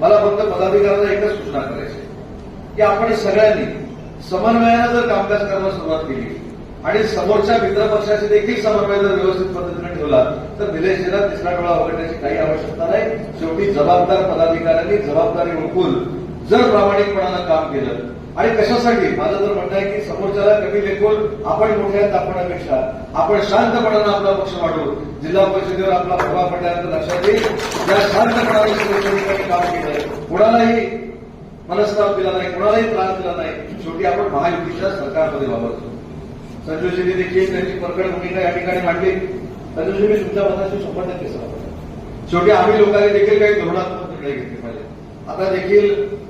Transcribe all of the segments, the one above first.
मला फक्त पदाधिकाऱ्यांना एकच सूचना करायची की आपण सगळ्यांनी समन्वयानं जर कामकाज करायला सुरुवात केली आणि समोरच्या मित्रपक्षाचे देखील समन्वय जर व्यवस्थित पद्धतीने ठेवला तर निलेशजीला तिसरा डोळा वगळण्याची काही आवश्यकता नाही. शेवटी जबाबदार पदाधिकाऱ्यांनी जबाबदारी ओळखून जर प्रामाणिकपणानं काम केलं आणि कशासाठी? माझं तर म्हणणं आहे की समोरच्याला कमी लेखून आपण मोठ्या दाखवण्यापेक्षा आपण शांतपणानं आपला पक्ष वाढवू. जिल्हा परिषदेवर आपला प्रभाव पडल्यानंतर लक्षात येईल या शांतपणाने शिवसैनिकांनी काम केलं कुणालाही मनस्ताप दिला नाही कोणालाही त्रास दिला नाही. शेवटी आपण महायुतीच्या सरकारमध्ये वावरतो. संजूजींनी देखील त्यांची परखड भूमिका या ठिकाणी मांडली. संजूजी मी तुमच्या मताशी शंभर टक्के सहमत शेवटी आम्ही लोकांनी देखील काही धोरणात्मक निर्णय घेतले पाहिजे आता देखील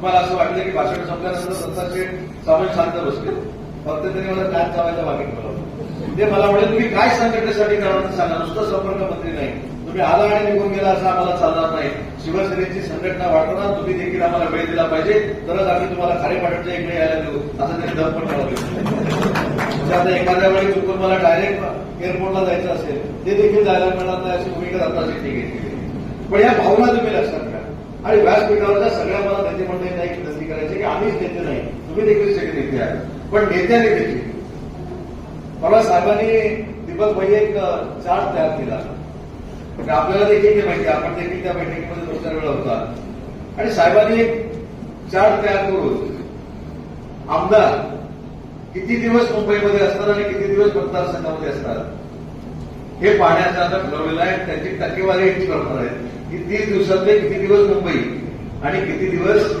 तुम्हाला असं वाटलं की भाषण संपल्यानंतर संताचे सामाजिक शांत बसले फक्त त्यांनी मला काय चावायच्या मागे बोलावलं. ते मला म्हणेल तुम्ही काय संघटनेसाठी करणार सांगा. नुसतं संपर्क मंत्री नाही. तुम्ही आला आणि निघून गेला असं आम्हाला चालणार नाही. शिवसेनेची संघटना वाढवणार तुम्ही देखील आम्हाला वेळ दिला पाहिजे. तरच आम्ही तुम्हाला खारे पाठवच्या इकडे यायला देऊ. असं त्यांनी दम पण मला म्हणजे आता एखाद्या वेळी चुकून मला डायरेक्ट एअरपोर्टला जायचं असेल ते देखील जायला मिळणार नाही अशी भूमिका आता घेतली पण या भावना तुम्ही लक्षात आणि व्यासपीठावरच्या सगळ्या मला नेते मंडळी नाही विनंती करायची की आम्हीच नेते नाही. तुम्ही देखील सगळे नेते आहे पण नेत्याने देखील मला साहेबांनी दीपक भाई एक चार्ट तयार केला. म्हणजे आपल्याला देखील ते माहिती आहे, आपण देखील त्या बैठकीमध्ये दोन चार वेळा होता. आणि साहेबांनी एक चार्ट तयार करून आमदार किती दिवस मुंबईमध्ये असतात आणि किती दिवस मतदारसंघामध्ये असतात हे पाण्याचा आता ठरवलेलं आहे त्याची टक्केवारी एकच करणार आहे. की तीस दिवसातले किती दिवस मुंबई? आणि किती दिवस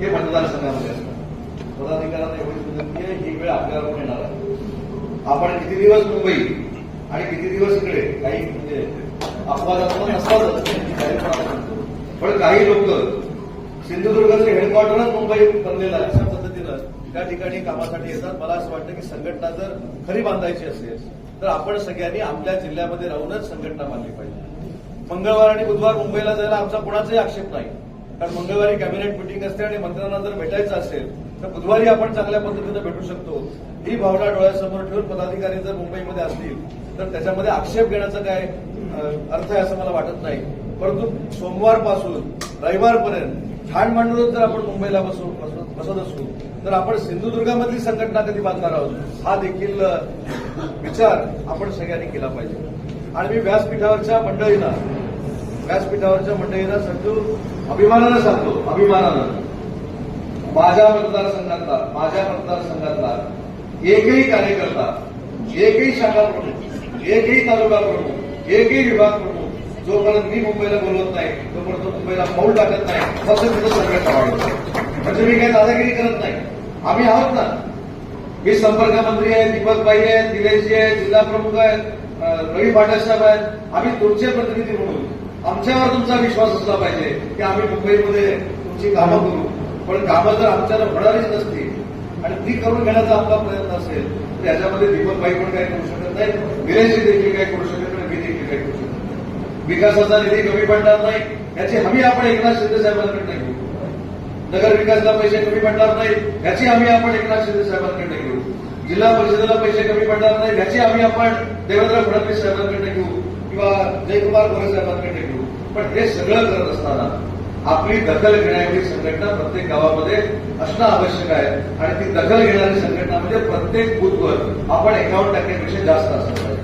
हे मतदारसंघामध्ये असतात? पदाधिकाऱ्यांना एवढीच विनंती आहे ही वेळ आपल्याला मिळणार येणार आहे. आपण किती दिवस मुंबई आणि किती दिवस इकडे? काही म्हणजे अपवादात्मक नसतातच पण काही लोक सिंधुदुर्गचे हेडक्वार्टरच मुंबई बनलेलं आहे अशा पद्धतीनं. त्या ठिकाणी कामासाठी येतात. मला असं वाटतं की संघटना जर खरी बांधायची असेल तर आपण सगळ्यांनी आपल्या जिल्ह्यामध्ये राहूनच संघटना बांधली पाहिजे. मंगळवार आणि बुधवार मुंबईला जायला आमचा कोणाचाही आक्षेप नाही. कारण मंगळवारी कॅबिनेट मिटिंग असते आणि मंत्र्यांना जर भेटायचं असेल तर बुधवारी आपण चांगल्या पद्धतीनं भेटू शकतो. ही भावना डोळ्यासमोर ठेवून पदाधिकारी जर मुंबईमध्ये असतील तर त्याच्यामध्ये आक्षेप घेण्याचा काय अर्थ आहे असं मला वाटत नाही. परंतु सोमवारपासून रविवारपर्यंत ठाण मांडूनच जर आपण मुंबईला बसू बसत बसत असू तर आपण सिंधुदुर्गामधली संघटना कधी बांधणार आहोत? हा देखील विचार आपण सगळ्यांनी केला पाहिजे. आणि मी व्यासपीठावरच्या मंडळींना व्यासपीठावरच्या मंडळींना सांगतो अभिमानानं सांगतो अभिमानानं. माझ्या मतदारसंघातला माझ्या मतदारसंघातला एकही कार्यकर्ता एकही शाखा प्रमुख एकही तालुका प्रमुख एकही विभाग प्रमुख जोपर्यंत मी मुंबईला बोलवत नाही तोपर्यंत मुंबईला पाऊल टाकत नाही फक्त तिथं संघटना वाढवतो म्हणजे मी काही दादागिरी करत नाही. आम्ही आहोत ना. मी संपर्क मंत्री आहे दीपक भाई आहे दिलेशजी आहे जिल्हा प्रमुख आहेत रवी पाटील साहेब आहेत आम्ही तुमचे प्रतिनिधी म्हणून आमच्यावर तुमचा विश्वास असला पाहिजे की आम्ही मुंबईमध्ये तुमची कामं करू. पण कामं जर आमच्याला होणारीच नसतील आणि ती करून घेण्याचा आपला प्रयत्न असेल तर याच्यामध्ये दीपक बाई पण काही करू शकत नाही विरेशजी देखील काही करू शकत नाही मी देखील काही करू शकत नाही. विकासाचा निधी कमी पडणार नाही याची हमी आपण एकनाथ शिंदे साहेबांकडे घेऊ नगरविकासला पैसे कमी पडणार नाही याची आम्ही आपण एकनाथ शिंदे साहेबांकडे घेऊ. जिल्हा परिषदेला पैसे कमी पडणार नाही याची आम्ही आपण देवेंद्र फडणवीस साहेबांकडे घेऊ किंवा जयकुमार गोरे साहेबांकडे घेऊ. पण हे सगळं करत असताना आपली दखल घेण्याची संघटना प्रत्येक गावामध्ये असणं आवश्यक आहे. आणि ती दखल घेणारी संघटना म्हणजे प्रत्येक बूथवर आपण एकावन्न टक्क्यापेक्षा जास्त असलं पाहिजे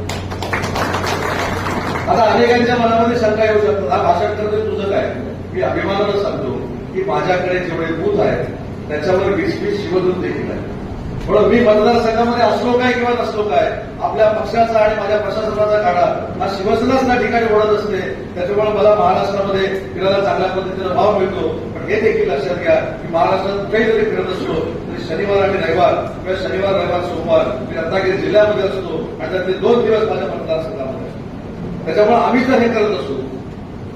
आता अनेकांच्या मनामध्ये शंका येऊ शकतात. हा भाषण करतोय तुझं काय? मी अभिमानानं सांगतो. की माझ्याकडे जेवढे बूथ आहेत त्याच्यावर वीस वीस शिवदूत देखील आहे म्हणून मी मतदारसंघामध्ये असलो काय किंवा नसलो काय आपल्या पक्षाचा आणि माझ्या प्रशासनाचा काढा. हा शिवसेनाच त्या ठिकाणी ओढत असते. त्याच्यामुळे मला महाराष्ट्रामध्ये फिरायला चांगल्या पद्धतीनं भाव मिळतो. पण हे देखील लक्षात घ्या की महाराष्ट्रात कुठेही जरी फिरत असलो तरी शनिवार आणि रविवार किंवा शनिवार रविवार सोमवार मी रत्नागिरी जिल्ह्यामध्ये असतो आणि त्यातले दोन दिवस माझ्या मतदारसंघामध्ये. असतो त्याच्यामुळे आम्ही जर हे करत असू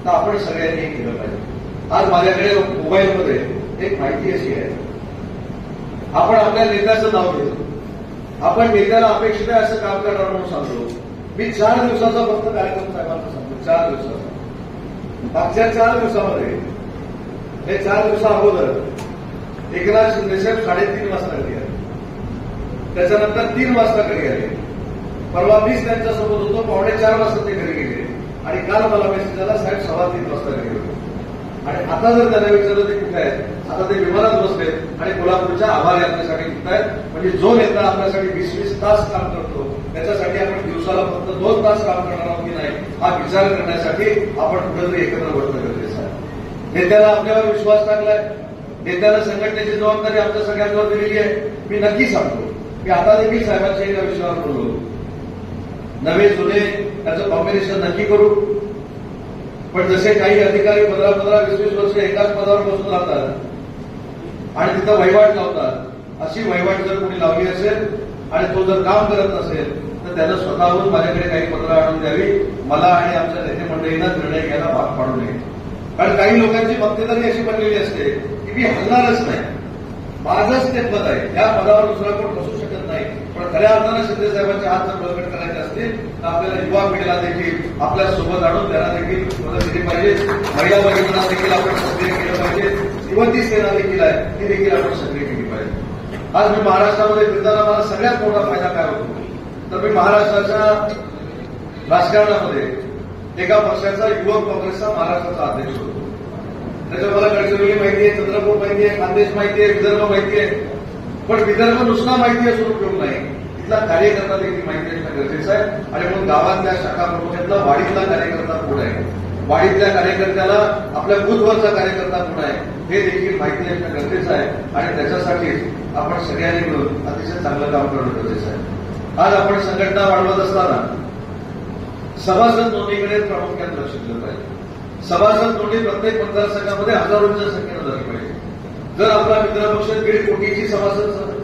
तर आपण सगळ्यांनी हे केलं पाहिजे. आज माझ्याकडे मोबाईलमध्ये एक माहिती अशी आहे. आपण आपल्या नेत्याचं नाव घेतो आपण नेत्याला अपेक्षित आहे असं काम करणार म्हणून सांगतो. मी चार दिवसाचा फक्त कार्यक्रम साहेबांना सांगतो. चार दिवसाचा. मागच्या चार दिवसामध्ये हे चार दिवसा अगोदर एकनाथ शिंदे साहेब साडेतीन वाजता घरी आले. त्याच्यानंतर तीन वाजता घरी आले. परवा मीच त्यांच्यासोबत होतो. पावणे चार वाजता ते घरी गेले. आणि काल मला मेसेज आला साहेब सव्वा तीन वाजता घरी होतो आणि आता जर त्यांना विचारलं ते कुठे आहेत आता ते विमानात बसलेत आणि कोल्हापूरच्या आभार यात्रेसाठी आहेत म्हणजे जो नेता आपल्यासाठी वीस वीस तास काम करतो त्याच्यासाठी आपण दिवसाला फक्त दोन तास काम करणार आहोत की नाही हा विचार करण्यासाठी आपण कुठेतरी एकत्र बसणं गरजेचं आहे. नेत्याला आपल्यावर विश्वास टाकलाय नेत्याला संघटनेची जबाबदारी आमच्या सगळ्यांवर दिलेली आहे. मी नक्की सांगतो मी आता देखील साहेबांच्या एका विषयावर बोललो नवे जुने त्याचं कॉम्बिनेशन नक्की करू. पण जसे काही अधिकारी पंधरा पंधरा वीस वीस वर्ष एकाच पदावर बसून राहतात आणि तिथं वहिवाट लावतात अशी वहिवाट जर कोणी लावली असेल आणि तो जर काम करत नसेल तर त्यानं स्वतःहून माझ्याकडे काही पत्र आणून द्यावी. मला आणि आमच्या नेते मंडळींना निर्णय घ्यायला भाग पाडू नये. कारण काही लोकांची मक्तेदारी अशी बनलेली असते की मी हलणारच नाही. माझंच ते पद आहे. या पदावर दुसरा कोण बसू शकतो पण खऱ्या अर्थानं शिंदे साहेबांच्या हात जर बळकट करायचे असतील तर आपल्याला युवा पिढीला देखील आपल्यासोबत आणून त्यांना देखील मदत दिली पाहिजे. महिला भगिनींना देखील आपण सक्रिय केलं पाहिजे. युवती सेना देखील आहे ती देखील आपण सक्रिय केली पाहिजे. आज मी महाराष्ट्रामध्ये फिरताना मला सगळ्यात मोठा फायदा काय होतो? तर मी महाराष्ट्राच्या राजकारणामध्ये एका पक्षाचा युवक काँग्रेसचा महाराष्ट्राचा अध्यक्ष होतो. त्याच्यात मला गडचिरोली माहिती आहे चंद्रपूर माहिती आहे खानदेश माहिती आहे विदर्भ माहिती आहे पण विदर्भ नुसता माहिती असून उपयोग नाही. तिथला कार्यकर्ता देखील माहिती असणं गरजेचं आहे. आणि म्हणून गावातल्या शाखा प्रमुखातला वाडीतला कार्यकर्ता कोण आहे. वाडीतल्या कार्यकर्त्याला आपल्या बूथवरचा कार्यकर्ता कोण आहे. हे देखील माहिती असणं गरजेचं आहे. आणि त्याच्यासाठीच आपण सगळ्यांनी मिळून अतिशय चांगलं काम करणं गरजेचं आहे. आज आपण संघटना वाढवत असताना सभासद नोंदीकडे प्रामुख्याने लक्ष दिलं पाहिजे. सभासद नोंदी प्रत्येक मतदारसंघामध्ये हजारोंच्या संख्येनं झाली पाहिजे. जर आपला मित्रपक्ष दीड कोटीची सभासद